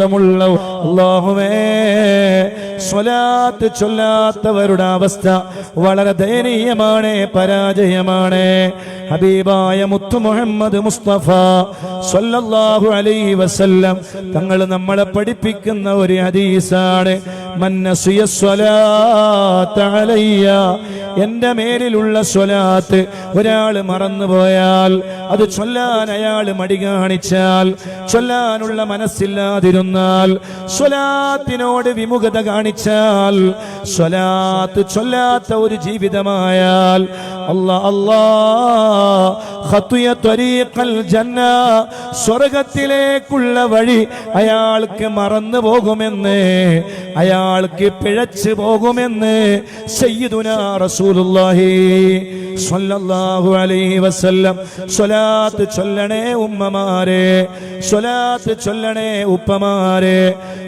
ബന്ധമുള്ള അള്ളാഹുവേ സ്വലാത്ത് ചൊല്ലാത്തവരുടെ അവസ്ഥ വളരെ ദയനീയമാണ് പരാജയമാണ്. ഹബീബായ മുത്തു മുഹമ്മദ് മുസ്തഫ സ്വല്ലാഹു അലൈഹി വസല്ലം തങ്ങൾ നമ്മളെ പഠിപ്പിക്കുന്ന ഒരു ഹദീസാണ്. എന്റെ മേലിലുള്ള സ്വലാത്ത് ഒരാൾ മറന്നുപോയാൽ അത് ചൊല്ലാൻ അയാൾ മടി കാണിച്ചാൽ ചൊല്ലാനുള്ള മനസ്സില്ലാതിരുന്നാൽ സ്വലാത്തിനോട് വിമുഖത കാണിച്ചാൽ സ്വലാത്ത് ചൊല്ലാത്ത ഒരു ജീവിതമായാൽ അല്ലാ അല്ലാ. ഖത്യ തരീഖൽ ജന്ന സ്വർഗത്തിലേക്കുള്ള വഴി അയാൾക്ക് മറന്നു പോകുമെന്ന് അയാൾക്ക് പിഴച്ചു പോകുമെന്ന് സയ്യിദുനാ റസൂലുള്ളാഹി സ്വല്ലല്ലാഹു അലൈഹി വസല്ലം. സ്വലാത്ത് ചൊല്ലണേ ഉമ്മമാരെ സ്വലാത്ത് ചൊല്ലണേ ഉപ്പമാരെ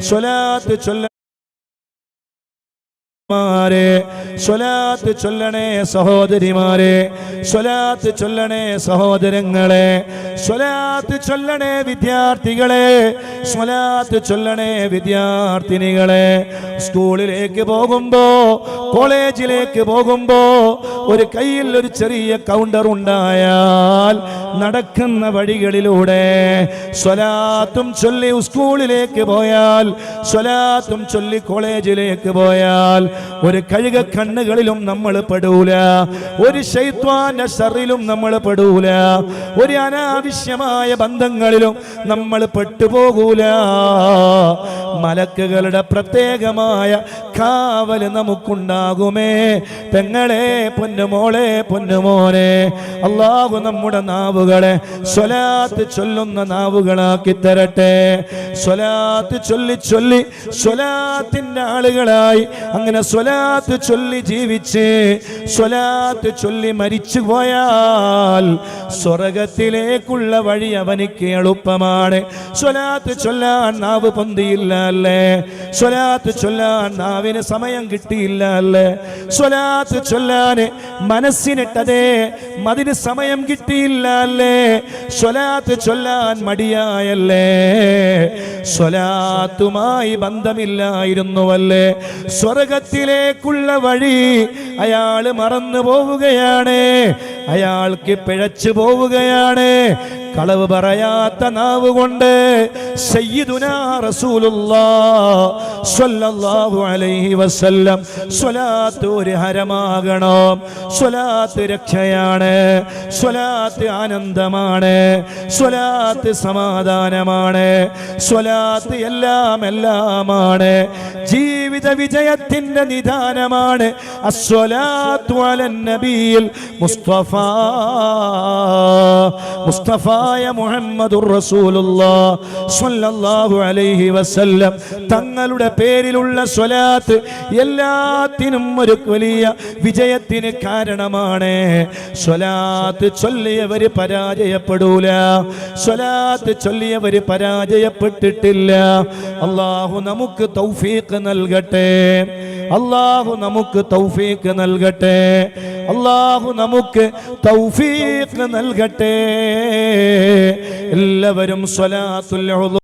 സ്വലാത്ത് ചൊല്ല മാരെ സ്വലാത്ത് ചൊല്ലണേ സഹോദരിമാരെ സ്വലാത്ത് ചൊല്ലണേ സഹോദരങ്ങളെ സ്വലാത്ത് ചൊല്ലണേ വിദ്യാർത്ഥികളെ സ്വലാത്ത് ചൊല്ലണേ വിദ്യാർത്ഥിനികളെ. സ്കൂളിലേക്ക് പോകുമ്പോ കോളേജിലേക്ക് പോകുമ്പോ ഒരു കയ്യിൽ ഒരു ചെറിയ കൗണ്ടർ ഉണ്ടായാൽ നടക്കുന്ന വഴികളിലൂടെ സ്വലാത്തും ചൊല്ലി സ്കൂളിലേക്ക് പോയാൽ സ്വലാത്തും ചൊല്ലി കോളേജിലേക്ക് പോയാൽ ഒരു കഴുക കണ്ണുകളിലും നമ്മൾ പെടൂല. ഒരു ശൈത്വാന്റെ നമ്മൾ പെടൂല. ഒരു അനാവശ്യമായ ബന്ധങ്ങളിലും നമ്മൾ പെട്ടുപോകൂല. മലക്കുകളുടെ പ്രത്യേകമായ കാവൽ നമുക്കുണ്ടാകുമേ. പെങ്ങളെ പൊന്നുമോളെ പൊന്നുമോനെ അള്ളാഹു നമ്മുടെ നാവുകളെ സ്വലാത്ത് ചൊല്ലുന്ന നാവുകളാക്കി തരട്ടെ. സ്വലാത്ത് ചൊല്ലി ചൊല്ലി സ്വലാത്തിന്റെ ആളുകളായി അങ്ങനെ സ്വലാത്ത് ചൊല്ലി ജീവിച്ച് സ്വലാത്ത് ചൊല്ലി മരിച്ചു പോയാൽ സ്വർഗത്തിലേക്കുള്ള വഴി അവനിക്ക് എളുപ്പമാണ്. സ്വലാത്ത് ചൊല്ലാൻ നാവ് പൊന്തിയില്ല അല്ലേ? സ്വലാത്ത് ചൊല്ലാൻ നാവിന് സമയം കിട്ടിയില്ല അല്ലേ? സ്വലാത്ത് ചൊല്ലാൻ മനസ്സിനിട്ടതേ അതിന് സമയം കിട്ടിയില്ല അല്ലേ? സ്വലാത്ത് ചൊല്ലാൻ മടിയായല്ലേ? സ്വലാത്തുമായി ബന്ധമില്ലായിരുന്നുവല്ലേ സ്വർഗത്തിലേക്കുള്ള വഴി അയാൾ മറന്നു പോവുകയാണ്. അയാൾക്ക് പിഴച്ചു പോവുകയാണ്. കളവ് പറയാത്ത നാവ് കൊണ്ട് ഒരു ഹരമാകണം. സ്വലാത്ത് രക്ഷയാണ്. സ്വലാത്ത് ആനന്ദമാണ്. സ്വലാത്ത് സമാധാനമാണ്. സ്വലാത്ത് എല്ലാം എല്ലാമാണ് ജീവിത വിജയത്തിന്റെ നിദാനമാണ്. നബിയിൽ മുസ്തഫ. മുസ്തഫായ മുഹമ്മദുർ റസൂലുള്ളാ സ്വല്ലല്ലാഹു അലൈഹി വസല്ലം. തങ്ങളുടെ പേരിലുള്ള സ്വലാത്ത് എല്ലാത്തിനും ഒരു വലിയ വിജയത്തിന് കാരണമാണ്. സ്വലാത്ത് ചൊല്ലിയവര് പരാജയപ്പെടൂല. സ്വലാത്ത് ചൊല്ലിയവര് പരാജയപ്പെട്ടിട്ടില്ല. അള്ളാഹു നമുക്ക് തൗഫീഖ് നൽകട്ടെ. അള്ളാഹു നമുക്ക് തൗഫീഖ് നൽകട്ടെ. അള്ളാഹു നമുക്ക് തൗഫീഖ് നൽകട്ടെ. എല്ലാവരും സ്വലാത്തുൽ